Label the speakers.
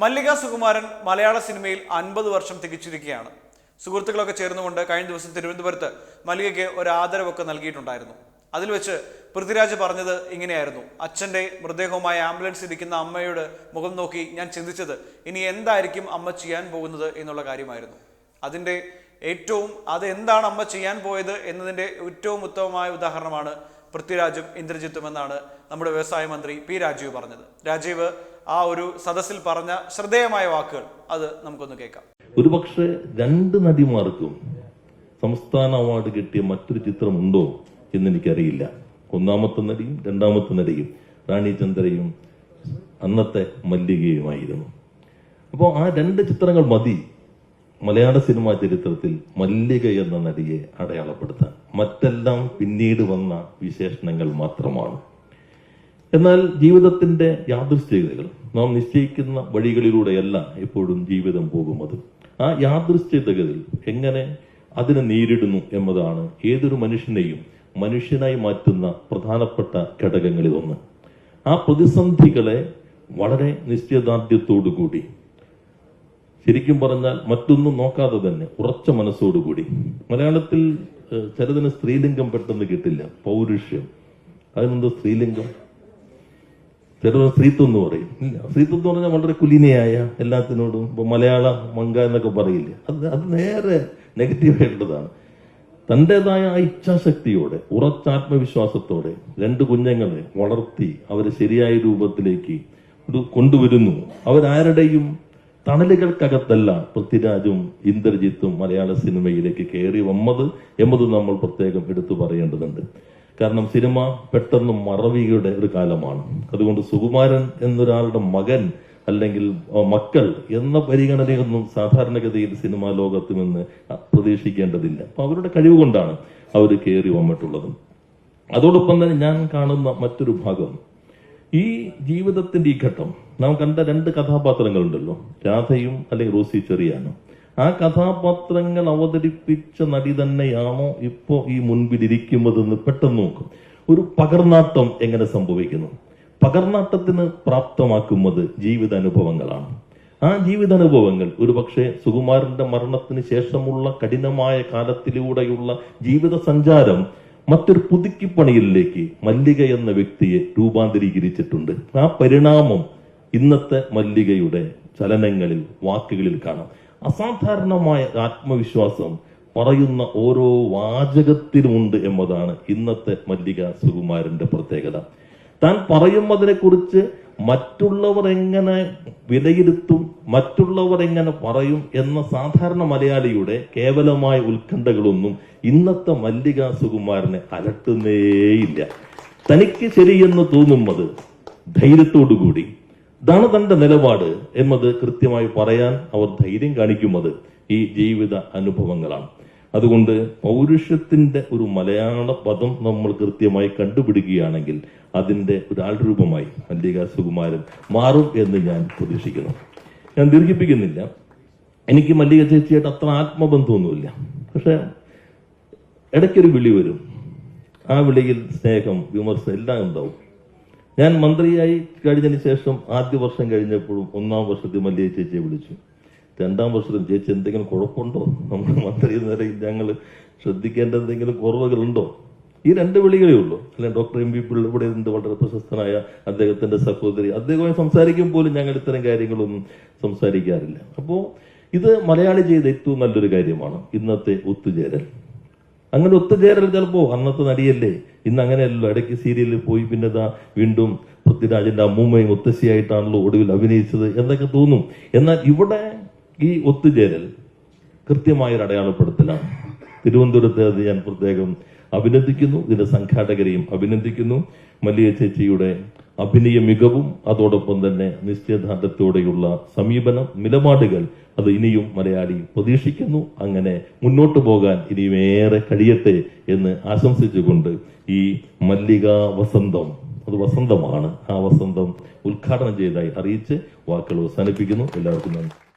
Speaker 1: മല്ലിക സുകുമാരൻ മലയാള സിനിമയിൽ അൻപത് വർഷം തികച്ചിരിക്കുകയാണ്. സുഹൃത്തുക്കളൊക്കെ ചേർന്നുകൊണ്ട് കഴിഞ്ഞ ദിവസം തിരുവനന്തപുരത്ത് മല്ലികയ്ക്ക് ഒരു ആദരവൊക്കെ നൽകിയിട്ടുണ്ടായിരുന്നു. അതിൽ വെച്ച് പൃഥ്വിരാജ് പറഞ്ഞത് ഇങ്ങനെയായിരുന്നു. അച്ഛന്റെ മൃതദേഹവുമായി ആംബുലൻസ് ഇരിക്കുന്ന അമ്മയോട് മുഖം നോക്കി ഞാൻ ചിന്തിച്ചത് ഇനി എന്തായിരിക്കും അമ്മ ചെയ്യാൻ പോകുന്നത് എന്നുള്ള കാര്യമായിരുന്നു. അതിന്റെ ഏറ്റവും അത് എന്താണ് അമ്മ ചെയ്യാൻ പോയത് എന്നതിന്റെ ഏറ്റവും ഉത്തമമായ ഉദാഹരണമാണ് പൃഥ്വിരാജും ഇന്ദ്രജിത്തും എന്നാണ് നമ്മുടെ വ്യവസായ മന്ത്രി പി രാജീവ് പറഞ്ഞത്. രാജീവ് ആ ഒരു സദസ്സിൽ പറഞ്ഞ ശ്രദ്ധേയമായ വാക്കുകൾ. അത് നമുക്കൊന്ന് കേൾക്കാം.
Speaker 2: ഒരുപക്ഷെ രണ്ട് നടിമാർക്കും സംസ്ഥാന അവാർഡ് കിട്ടിയ മറ്റൊരു ചിത്രം ഉണ്ടോ എന്ന് എനിക്കറിയില്ല ഒന്നാമത്തെ നടിയും രണ്ടാമത്തെ നടിയും റാണി ചന്ദ്രയും അന്നത്തെ മല്ലികയുമായിരുന്നു. അപ്പോൾ ആ രണ്ട് ചിത്രങ്ങൾ മതി. മലയാള സിനിമാ ചരിത്രത്തിൽ മല്ലിക എന്ന നടിയെ അടയാളപ്പെടുത്താൻ. മറ്റെല്ലാം പിന്നീട് വന്ന വിശേഷണങ്ങൾ മാത്രമാണ്. എന്നാൽ ജീവിതത്തിന്റെ യാദൃശ്ചികതകൾ നാം നിശ്ചയിക്കുന്ന വഴികളിലൂടെയല്ല എപ്പോഴും ജീവിതം പോകുന്നത്. ആ യാദൃശ്ചികതകളിൽ എങ്ങനെ അതിനെ നേരിടുന്നു എന്നതാണ് ഏതൊരു മനുഷ്യനെയും മനുഷ്യനായി മാറ്റുന്ന പ്രധാനപ്പെട്ട ഘടകങ്ങളിൽ ഒന്ന് ആ പ്രതിസന്ധികളെ വളരെ നിശ്ചയദാർഢ്യത്തോടുകൂടി ശരിക്കും പറഞ്ഞാൽ മറ്റൊന്നും നോക്കാതെ തന്നെ ഉറച്ച മനസ്സോടുകൂടി. മലയാളത്തിൽ ചിലതിന് സ്ത്രീലിംഗം പെട്ടെന്ന് കിട്ടില്ല. പൗരുഷ്യം അതിനെന്തോ സ്ത്രീലിംഗം? ചിലർ സ്ത്രീത്വം എന്ന് പറയും. ഇല്ല എന്ന് പറഞ്ഞാൽ വളരെ കുലീനയായ എല്ലാത്തിനോടും ഇപ്പൊ മലയാള മങ്ക എന്നൊക്കെ പറയില്ല അത് അത് നേരെ നെഗറ്റീവ് ആയിട്ടുള്ളതാണ്. തന്റെതായ ഇച്ഛാശക്തിയോടെ ഉറച്ച ആത്മവിശ്വാസത്തോടെ രണ്ട് കുഞ്ഞുങ്ങളെ വളർത്തി അവരെ ശരിയായ രൂപത്തിലേക്ക് ഒരു കൊണ്ടുവരുന്നു. അവരാരുടെയും തണലുകൾക്കകത്തല്ല പൃഥ്വിരാജും ഇന്ദ്രജിത്തും മലയാള സിനിമയിലേക്ക് കയറി വന്നത് എന്നത് നമ്മൾ പ്രത്യേകം എടുത്തു പറയേണ്ടതുണ്ട്. കാരണം സിനിമ പെട്ടെന്ന് മറവിയുടെ ഒരു കാലമാണ്. അതുകൊണ്ട് സുകുമാരൻ എന്നൊരാളുടെ മകൻ അല്ലെങ്കിൽ മക്കൾ എന്ന പരിഗണനയൊന്നും സാധാരണഗതിയിൽ സിനിമാ ലോകത്തു നിന്ന് പ്രതീക്ഷിക്കേണ്ടതില്ല. അപ്പൊ അവരുടെ കഴിവ് കൊണ്ടാണ് അവർ കയറി വന്നിട്ടുള്ളത്. അതോടൊപ്പം തന്നെ ഞാൻ കാണുന്ന മറ്റൊരു ഭാഗം. ഈ ജീവിതത്തിന്റെ ഈ ഘട്ടം. നാം കണ്ട രണ്ട് കഥാപാത്രങ്ങളുണ്ടല്ലോ. രാധയും അല്ലെങ്കിൽ റോസി ചെറിയാനും. ആ കഥാപാത്രങ്ങൾ അവതരിപ്പിച്ച നടി തന്നെയാണോ ഇപ്പോ ഈ മുൻപിലിരിക്കുന്നതെന്ന് പെട്ടെന്ന് നോക്കും. ഒരു പകർനാട്ടം എങ്ങനെ സംഭവിക്കുന്നു? പകർനാട്ടത്തിന് പ്രാപ്തമാക്കുന്നത് ജീവിതാനുഭവങ്ങളാണ്. ആ ജീവിതാനുഭവങ്ങൾ ഒരുപക്ഷെ സുകുമാരന്റെ മരണത്തിന് ശേഷമുള്ള കഠിനമായ കാലത്തിലൂടെയുള്ള ജീവിത സഞ്ചാരം മറ്റൊരു പുതുക്കിപ്പണിയിലേക്ക് മല്ലിക എന്ന വ്യക്തിയെ രൂപാന്തരീകരിച്ചിട്ടുണ്ട്. ആ പരിണാമം ഇന്നത്തെ മല്ലികയുടെ ചലനങ്ങളിൽ വാക്കുകളിൽ കാണാം. അസാധാരണമായ ആത്മവിശ്വാസം പറയുന്ന ഓരോ വാചകത്തിലുമുണ്ട് എന്നതാണ് ഇന്നത്തെ മല്ലിക സുകുമാരന്റെ പ്രത്യേകത. താൻ പറയുന്നതിനെ കുറിച്ച് മറ്റുള്ളവർ എങ്ങനെ വിലയിരുത്തും മറ്റുള്ളവർ എങ്ങനെ പറയും എന്ന സാധാരണ മലയാളിയുടെ കേവലമായ ഉത്കണ്ഠകളൊന്നും ഇന്നത്തെ മല്ലിക സുകുമാരനെ അലട്ടുന്നേയില്ല. തനിക്ക് ശരിയെന്ന് തോന്നുന്നത് ധൈര്യത്തോടുകൂടി ഇതാണ് തന്റെ നിലപാട് എന്നത് കൃത്യമായി പറയാൻ അവർ ധൈര്യം കാണിക്കുന്നത് ഈ ജീവിത അനുഭവങ്ങളാണ്. അതുകൊണ്ട് പൗരുഷത്തിന്റെ ഒരു മലയാള പദം നമ്മൾ കൃത്യമായി കണ്ടുപിടിക്കുകയാണെങ്കിൽ അതിന്റെ ഒരു ആൾരൂപമായി മല്ലിക സുകുമാരൻ മാറും എന്ന് ഞാൻ പ്രതീക്ഷിക്കുന്നു. ഞാൻ ദീർഘിപ്പിക്കുന്നില്ല. എനിക്ക് മല്ലിക ചേച്ചിയായിട്ട് അത്ര ആത്മബന്ധമൊന്നുമില്ല. പക്ഷെ ഇടയ്ക്കൊരു വിളി വരും. ആ വിളിയിൽ സ്നേഹം വിമർശനം എല്ലാം ഉണ്ടാവും. ഞാൻ മന്ത്രിയായി കഴിഞ്ഞതിന് ശേഷം ആദ്യ വർഷം കഴിഞ്ഞപ്പോഴും ഒന്നാം വർഷത്തിൽ മല്ലിയ ചേച്ചിയെ വിളിച്ചു. രണ്ടാം വർഷത്തിൽ ചേച്ചി എന്തെങ്കിലും കുഴപ്പമുണ്ടോ? നമ്മുടെ മന്ത്രി എന്ന നിലയിൽ ഞങ്ങൾ ശ്രദ്ധിക്കേണ്ട എന്തെങ്കിലും കുറവുകളുണ്ടോ? ഈ രണ്ട് വിളികളേ ഉള്ളൂ. അല്ലെ ഡോക്ടർ എം വി പിള്ള ഇവിടെ ഉണ്ട് വളരെ പ്രശസ്തനായ അദ്ദേഹത്തിന്റെ സഹോദരി. അദ്ദേഹവുമായി സംസാരിക്കും പോലും ഞങ്ങൾ ഇത്തരം കാര്യങ്ങളൊന്നും സംസാരിക്കാറില്ല. അപ്പോൾ ഇത് മലയാളി ചെയ്ത ഏറ്റവും നല്ലൊരു കാര്യമാണ്. ഇന്നത്തെ ഒത്തുചേരൽ. അങ്ങനെ ഒത്തുചേരൽ ചിലപ്പോ അന്നത്തെ നടിയല്ലേ? ഇന്ന് അങ്ങനെയല്ലോ ഇടയ്ക്ക് സീരിയലിൽ പോയി പിന്നെ വീണ്ടും പൃഥ്വിരാജിന്റെ അമ്മൂമ്മയും ഒത്തശ്ശിയായിട്ടാണല്ലോ ഒടുവിൽ അഭിനയിച്ചത് എന്നൊക്കെ തോന്നും. എന്നാൽ ഇവിടെ ഈ ഒത്തുചേരൽ കൃത്യമായൊരു അടയാളപ്പെടുത്തലാണ് തിരുവനന്തപുരത്തെ അത് ഞാൻ പ്രത്യേകം അഭിനന്ദിക്കുന്നു. ഇതിന്റെ സംഘാടകരെയും അഭിനന്ദിക്കുന്നു. മല്ലിയ ചേച്ചിയുടെ അഭിനയ മികവും അതോടൊപ്പം തന്നെ നിശ്ചയദാർഢ്യത്തോടെയുള്ള സമീപനം നിലപാടുകൾ അത് ഇനിയും മലയാളി പ്രതീക്ഷിക്കുന്നു. അങ്ങനെ മുന്നോട്ട് പോകാൻ ഇനിയും ഏറെ കഴിയട്ടെ എന്ന് ആശംസിച്ചുകൊണ്ട് ഈ മല്ലിക വസന്തം അത് വസന്തമാണ്. ആ വസന്തം ഉദ്ഘാടനം ചെയ്തതായി അറിയിച്ച് വാക്കുകൾ അവസാനിപ്പിക്കുന്നു. എല്ലാവർക്കും നന്ദി.